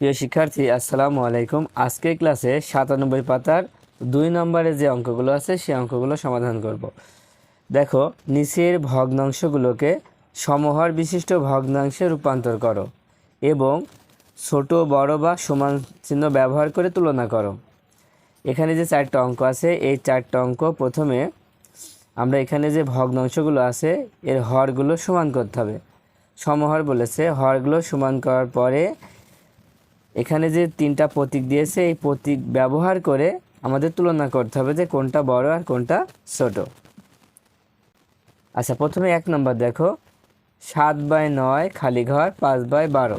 প্রিয় শিক্ষার্থী, আসসালামু আলাইকুম। আজকের ক্লাসে সাতানব্বই পাতার দুই নম্বরে যে অঙ্কগুলো আছে সেই অঙ্কগুলো সমাধান করব। দেখো, নিচের ভগ্নাংশগুলোকে সমহর বিশিষ্ট ভগ্নাংশে রূপান্তর করো এবং ছোট, বড় বা সমান চিহ্ন ব্যবহার করে তুলনা করো। এখানে যে চারটা অঙ্ক আছে, এই চারটা অঙ্ক প্রথমে আমরা এখানে যে ভগ্নাংশগুলো আছে, এর হরগুলো সমান করতে হবে। সমহর বলেছে, হরগুলো সমান করার পরে এখানে যে তিনটা প্রতীক দিয়েছে, এই প্রতীক ব্যবহার করে আমাদের তুলনা করতে হবে যে কোনটা বড় আর কোনটা ছোট। আচ্ছা প্রথমে এক নম্বর দেখো। সাত বাই নয় খালি ঘর, পাঁচ বাই বারো।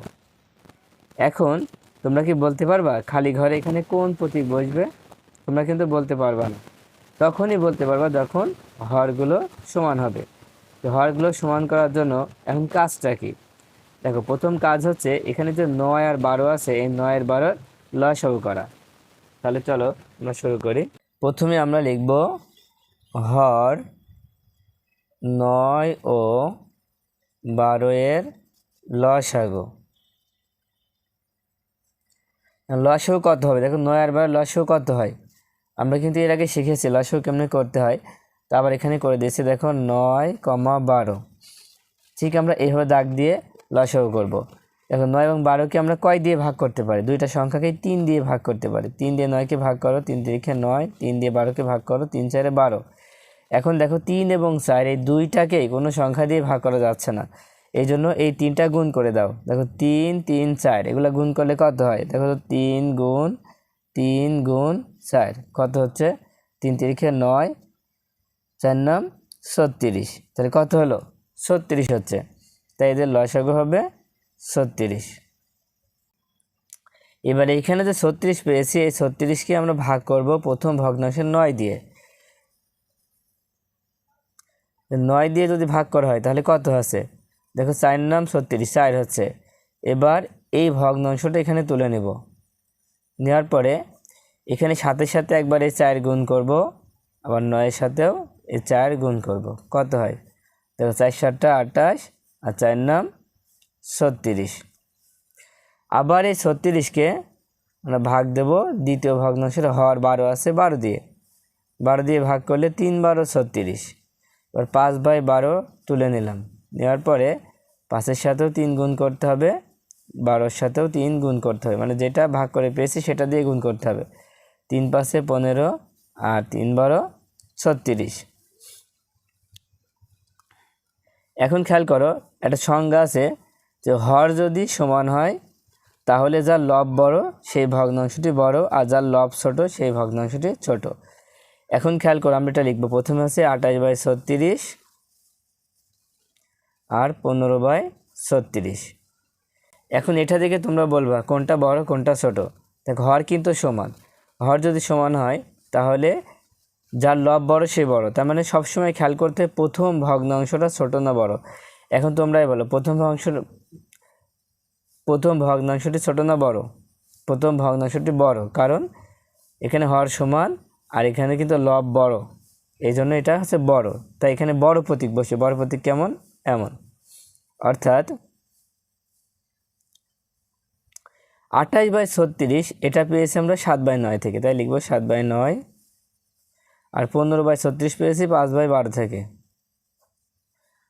এখন তোমরা কি বলতে পারবা, খালি ঘরে এখানে কোন প্রতীক বসবে? তোমরা কিন্তু বলতে পারবা না। তখনই বলতে পারবা যখন হরগুলো সমান হবে। তো হরগুলো সমান করার জন্য এখন কাজটা কি? দেখো, প্রথম কাজ হচ্ছে এখানে যে নয় আর বারো আছে, এই নয় আর বারোর লসাগু করা। তাহলে চলো আমরা শুরু করি। প্রথমে আমরা লিখব হর নয় ও বারো এর লসাগু লসাগু কত হবে? দেখো, নয় আর বারো লসাগু কত হয়? আমরা কিন্তু এর আগে শিখেছি লসাগু কেমনি করতে হয়। তা আবার এখানে করে দিয়েছি, দেখো, নয় কমা বারো। ঠিক আমরা এইভাবে দাগ দিয়ে লসাগু করব। এখন নয় এবং বারোকে আমরা কয় দিয়ে ভাগ করতে পারি? দুইটা সংখ্যাকে তিন দিয়ে ভাগ করতে পারি। তিন দিয়ে নয়কে ভাগ করো, তিন তিরিখে নয়, তিন দিয়ে বারোকে ভাগ করো, তিন চারে বারো। এখন দেখো তিন এবং চার, এই দুইটাকেই কোনো সংখ্যা দিয়ে ভাগ করা যাচ্ছে না। এই জন্য এই তিনটা গুণ করে দাও। দেখো তিন তিন, চার, এগুলো গুণ করলে কত হয়? দেখো তো তিন গুণ তিন গুণ চার, কত হচ্ছে? তিন তিরিখে নয়, চার নাম ছত্রিশ। তাহলে কত হলো? ছত্রিশ হচ্ছে। তাই এদের লসাগু হবে ছত্রিশ। এবার এইখানে যে ছত্রিশ পেয়েছি, এই ছত্রিশকে আমরা ভাগ করব প্রথম ভগ্নাংশের নয় দিয়ে। নয় দিয়ে যদি ভাগ করা হয়, তাহলে কত আছে? দেখো চার নাম ছত্রিশ, চার হচ্ছে। এবার এই ভগ্নাংশটা এখানে তুলে নেব। নেওয়ার পরে এখানে সাথে সাথে একবার এই চার গুণ করব, আবার নয়ের সাথেও এই চার গুণ করব। কত হয়? দেখো চার সাতটা আটাশ আর চার নাম ছত্রিশ। আবার এই ছত্রিশকে আমরা ভাগ দেব, দ্বিতীয় ভগ্নাংশের হর বারো আছে, বারো দিয়ে। বারো দিয়ে ভাগ করলে তিন বারো ছত্রিশ। এবার পাঁচ বাই বারো তুলে নিলাম। নেওয়ার পরে পাঁচের সাথেও তিন গুণ করতে হবে, বারোর সাথেও তিন গুণ করতে হবে। মানে যেটা ভাগ করে পেয়েছি, সেটা দিয়ে গুণ করতে হবে। তিন পাঁচে পনেরো, আর তিন বারো ছত্রিশ। এখন খেয়াল করো, একটা সংজ্ঞা আছে যে হর যদি সমান হয়, তাহলে যার লব বড় সেই ভগ্নাংশটি বড়, আর যার লব ছোট সেই ভগ্নাংশটি ছোট। এখন খেয়াল করো, আমরা এটা লিখব। প্রথমে আছে আঠাশ বাই ছত্রিশ আর পনেরো বাই ছত্রিশ। এখন এটা দেখে তোমরা বলবা, কোনটা বড়, কোনটা ছোট। দেখো, হর কিন্তু সমান। হর যদি সমান হয়, তাহলে যার লব বড় সে বড়। তার মানে সবসময় খেয়াল করতে প্রথম ভগ্নাংশটা ছোট না বড়। এখন তোমরাই বলো, প্রথম ভগ্নাংশ প্রথম ভগ্নাংশটি ছোট না বড়? প্রথম ভগ্নাংশটি বড়, কারণ এখানে হর সমান আর এখানে কিন্তু লব বড়। এই জন্য এটা হচ্ছে বড়। তাই এখানে বড় প্রতীক বসে, বড় প্রতীক কেমন? এমন। অর্থাৎ আঠাশ বাই ছত্রিশ, এটা পেয়েছি আমরা সাত বাই নয় থেকে। তাই লিখব সাত বাই নয় আর পনেরো বাই ছত্রিশ পেয়েছি পাঁচ বাই বারো থেকে।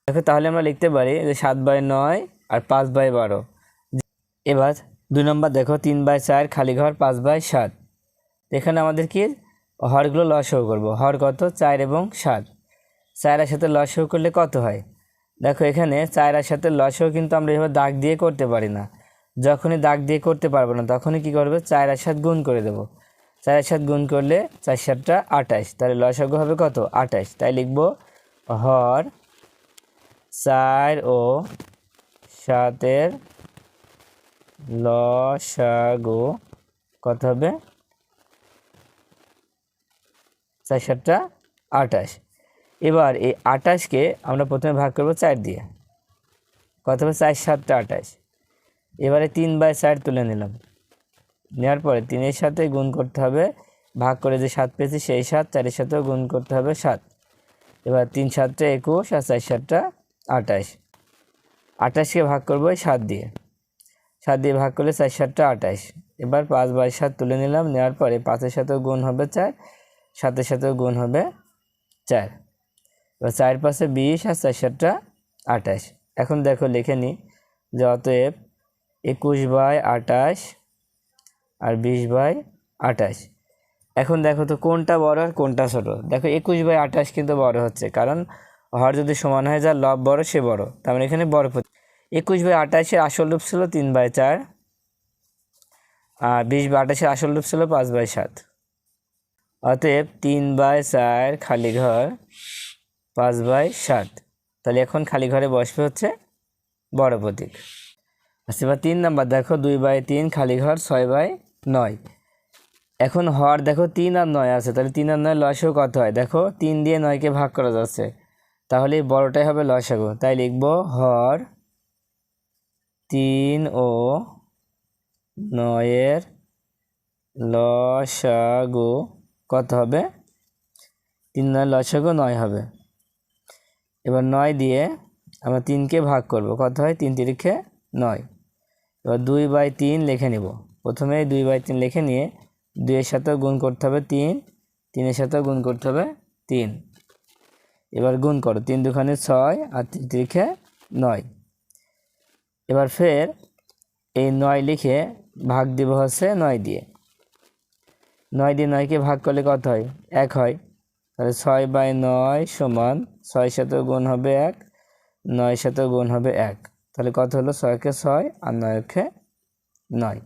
দেখো তাহলে আমরা লিখতে পারি যে সাত বাই নয় আর পাঁচ বাই বারো। এবার দুই নম্বর দেখো, তিন বাই চার খালি ঘর, পাঁচ বাই সাত। এখানে আমাদের কি? হরগুলো লসও করব। হর কত? চার এবং সাত। চারের সাথে লসও করলে কত হয়? দেখো এখানে চারের সাথে লসও কিন্তু আমরা এভাবে দাগ দিয়ে করতে পারি না। যখনই দাগ দিয়ে করতে পারব না, তখনই কি করবে? চারের সাত গুণ করে দেবো। চারের সাত গুণ করলে চার সাতটা আঠাশ। তাহলে লসাগু হবে কত? আঠাশ। তাই লিখব হর চার ও সাতের লসাগু কত হবে? চার সাতটা আঠাশ। এবার এই আঠাশকে আমরা প্রথমে ভাগ করব চার দিয়ে। কত হবে? চার সাতটা আঠাশ। এবারে তিন বাই চার তুলে নিলাম। নেওয়ার পরে তিনের সাথে গুণ করতে হবে, ভাগ করে যে সাত পেয়েছি সেই সাত, চারের সাথেও গুণ করতে হবে সাত। এবার তিন সাতটা একুশ আর চার সাতটা আঠাশ। আঠাশকে ভাগ করব এই সাত দিয়ে। সাত দিয়ে ভাগ করলে চার সাতটা আঠাশ। এবার পাঁচ বাই সাত তুলে নিলাম নেওয়ার পরে পাঁচের সাথেও গুণ হবে চার, সাতের সাথেও গুণ হবে চার। এবার চার পাশে বিশ আর চার সাতটা আঠাশ। এখন দেখো, লিখে নিই যে অতএব একুশ বাই আঠাশ আর বিশ বাই আঠাশ। এখন দেখো তো কোনটা বড় আর কোনটা ছোট? দেখো একুশ বাই আঠাশ কিন্তু বড় হচ্ছে, কারণ হর যদি সমান হয় যার লব বড় সে বড়, তার মানে এখানে বড় একুশ বাই আঠাশের আসল রূপ ছিল তিন বাই চার, আর বিশ বাই আঠাশের আসল রূপ ছিল পাঁচ বাই সাত। অতএব তিন বাই চার খালি ঘর পাঁচ বাই সাত। তাহলে এখন খালি ঘরে বসবে হচ্ছে বড় প্রতীক। আচ্ছা এবার তিন নাম্বার দেখো, দুই বাই তিন খালি ঘর ছয় বাই নয়। এখন হর, দেখো তিন আর নয় আছে, তাহলে তিন আর নয় লসাগু কত হয়? দেখো তিন দিয়ে নয়কে ভাগ করা যাচ্ছে। তাহলে বড়টাই হবে লসাগু। তাই লিখব হর তিন ও নয়ের লসাগু কত হবে? তিন নয় লসাগু নয় হবে। এবার নয় দিয়ে আমরা তিনকে ভাগ করব। কত হয়? তিন তিরিখে নয়। এবার দুই বাই তিন লিখে নিব। প্রথমে দুই বাই তিন লিখে নিয়ে দুইয়ের সাথেও গুণ করতে হবে তিন, তিনের সাথেও গুণ করতে হবে তিন। এবার গুণ করো, তিন দুখানে ছয় আর তিন তিরিখে নয়। এবার ফের এই নয় লিখে ভাগ দিব হচ্ছে নয় দিয়ে। নয় দিয়ে নয়কে ভাগ করলে কত হয়? এক হয়। তাহলে ছয় বাই নয় সমান ছয় সাথে গুণ হবে এক নয় সাথে গুণ হবে এক। তাহলে কত হলো? ছয়কে ছয় আর নয়কে নয়।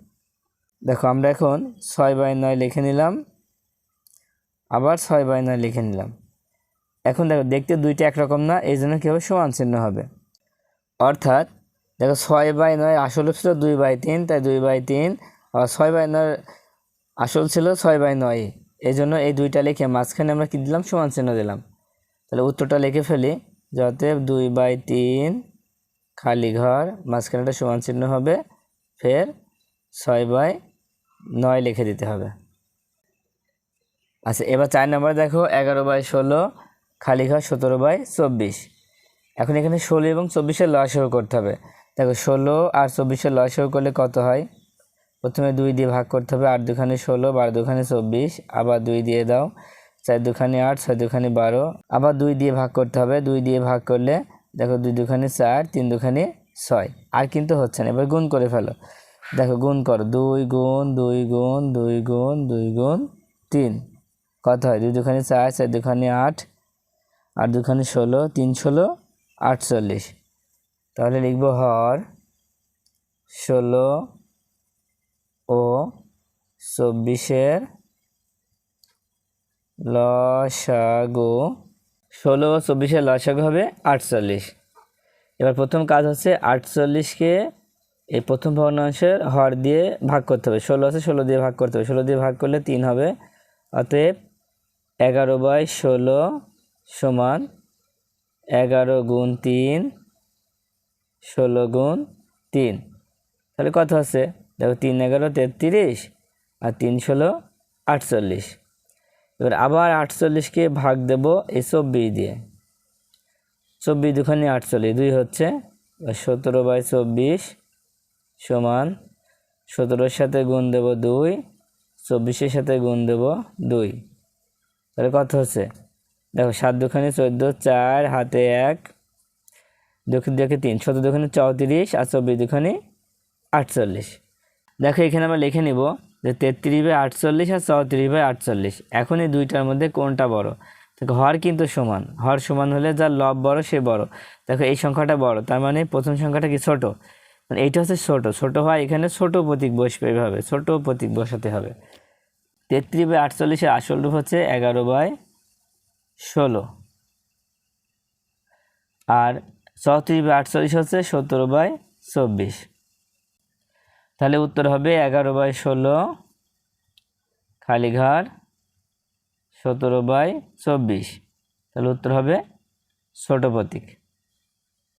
দেখো, আমরা এখন ছয় বাই নয় লিখে নিলাম। আবার ছয় বাই নয় লিখে নিলাম। এখন দেখো, দেখতে দুইটা একরকম না, এই জন্য কী হবে? সমান চিহ্ন হবে। অর্থাৎ, দেখো, ছয় বাই নয় আসল ছিল দুই বাই তিন, তাই দুই বাই তিন আর ছয় বাই নয় আসল ছিল ছয় বাই নয়। এই জন্য এই দুইটা লিখে মাঝখানে আমরা কী দিলাম? সমান চিহ্ন দিলাম। তাহলে উত্তরটা লিখে ফেলি। যাতে দুই বাই তিন খালি ঘর মাঝখানেটা সমান চিহ্ন হবে। ফের ছয় বাই নয় লিখে দিতে হবে। আচ্ছা এবার চার নম্বর দেখো, এগারো বাই ষোলো, খালি ঘর সতেরো বাই চব্বিশ। এখন এখানে ষোলো এবং চব্বিশের লসাগু করতে হবে। দেখো, ষোলো আর চব্বিশের লসাগু করলে কত হয়? প্রথমে দুই দিয়ে ভাগ করতে হবে, আট দুখানে ষোলো, বারো দুখানে চব্বিশ, আবার দুই দিয়ে দাও, চার দুখানে আট, ছয় দুখানে বারো, আবার দুই দিয়ে ভাগ করতে হবে, দুই দিয়ে ভাগ করলে দেখো দুই দুখানে চার, তিন দুখানে ছয়। আর কিন্তু হচ্ছে না, এবার গুণ করে ফেলো। দেখো, গুণ করো। দুই গুণ দুই গুণ দুই গুণ দুই গুণ তিন। কত হয়? দুই দুখানে চার চার দুখানে আট আর দুখানে ষোলো, তিন ষোলো, আটচল্লিশ। তাহলে লিখব হর, ষোলো ও চব্বিশের লসাগু। ষোলো ও চব্বিশের লসাগু হবে আটচল্লিশ। এবার প্রথম কাজ হচ্ছে আটচল্লিশকে এই প্রথম ভগ্নাংশের হর দিয়ে ভাগ করতে হবে। ষোলো আছে, ষোলো দিয়ে ভাগ করতে হবে। ষোলো দিয়ে ভাগ করলে তিন হবে। অতএব এগারো বাই ষোলো সমান এগারো গুণ তিন, ষোলো গুণ তিন। তাহলে কত আছে? দেখো, তিন এগারো, তেত্রিশ আর তিন ষোলো, আটচল্লিশ। এবার আবার আটচল্লিশকে ভাগ দেব এই চব্বিশ দিয়ে। চব্বিশ দুখানি আটচল্লিশ, দুই হচ্ছে সতেরো বাই চব্বিশ সমান সতেরোর সাথে গুণ দেব দুই, চব্বিশের সাথে গুণ দেব দুই। তাহলে কত হচ্ছে? দেখো, সাত দুখানি চোদ্দ, চার, হাতে এক দুঃখ দেখে তিন। সতেরো দুখানি চৌত্রিশ আর চব্বিশ দুখানি আটচল্লিশ। দেখো, এখানে আমরা লিখে নিব যে তেত্রিশ বাই আটচল্লিশ আর চৌত্রিশ বাই আটচল্লিশ। এখন এই দুইটার মধ্যে কোনটা বড়? দেখো, হর কিন্তু সমান। হর সমান হলে যার লব বড়, সে বড়। দেখো, এই সংখ্যাটা বড়। তার মানে প্রথম সংখ্যাটা কি ছোট? মানে এইটা হচ্ছে ছোট ছোট হয় এখানে ছোট প্রতীক বসবে এভাবে, ছোট প্রতীক বসাতে হবে। তেত্রিশ বাই আটচল্লিশের আসল রূপ হচ্ছে এগারো বাই ষোলো। আর চৌত্রিশ বাই আটচল্লিশ হচ্ছে সতেরো বাই চব্বিশ। তাহলে উত্তর হবে এগারো বাই ষোলো খালিঘর সতেরো বাই চব্বিশ। তাহলে উত্তর হবে ছোট প্রতীক।